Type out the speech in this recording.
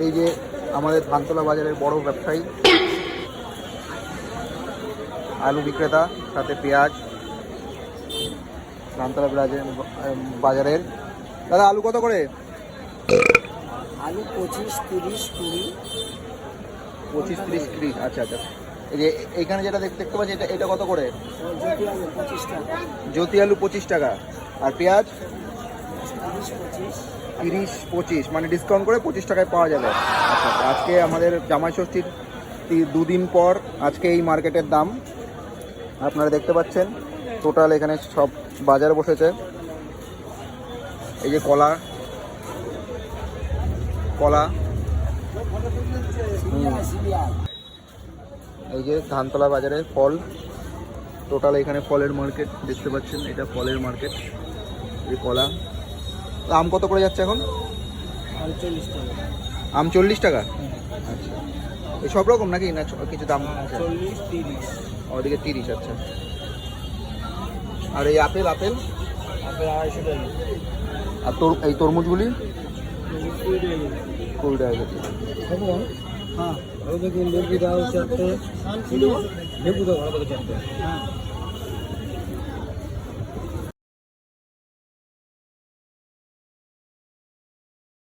এই যে আমাদের ধানতলা বাজারের বড় ব্যবসায়ী আলু বিক্রেতা সাথে পেঁয়াজ ধানতলা বাজারের দাদা আলু কত করে? আলু পঁচিশ তিরিশ কুড়ি। পঁচিশ তিরিশ কুড়ি। আচ্ছা আচ্ছা। এই যে এইখানে যেটা দেখতে দেখতে পাচ্ছি এটা এটা কত করে? জ্যোতি আলু পঁচিশ টাকা। আর পেঁয়াজ? পঁচিশ। তিরিশ, পঁচিশ মানে ডিসকাউন্ট করে পঁচিশ টাকায় পাওয়া যাবে। আচ্ছা আচ্ছা। আজকে আমাদের জামাই ষষ্ঠীর দুদিন পর আজকে এই মার্কেটের দাম। আপনারা দেখতে পাচ্ছেন টোটাল এখানে সব বাজার বসেছে। এই যে কলা কলা এই যে ধানতলা বাজারে ফল টোটাল এখানে ফলের মার্কেট দেখতে পাচ্ছেন, এটা ফলের মার্কেট এই কলা। আম কত করে যাচ্ছে এখন? আম চল্লিশ টাকা? আচ্ছা। এই সব রকম নাকি না কিছু দাম? চল্লিশ তিরিশ। ওদিকে তিরিশ আচ্ছা। আর এই আপেল আপেল? আপেল আড়াইশো টাকা। আর তোর এই তরমুজগুলি? কুড়ি টাকা কেজি। হ্যাঁ লেবু দাও চারটে। লেবু দাও ভালো করে চারটে। হ্যাঁ।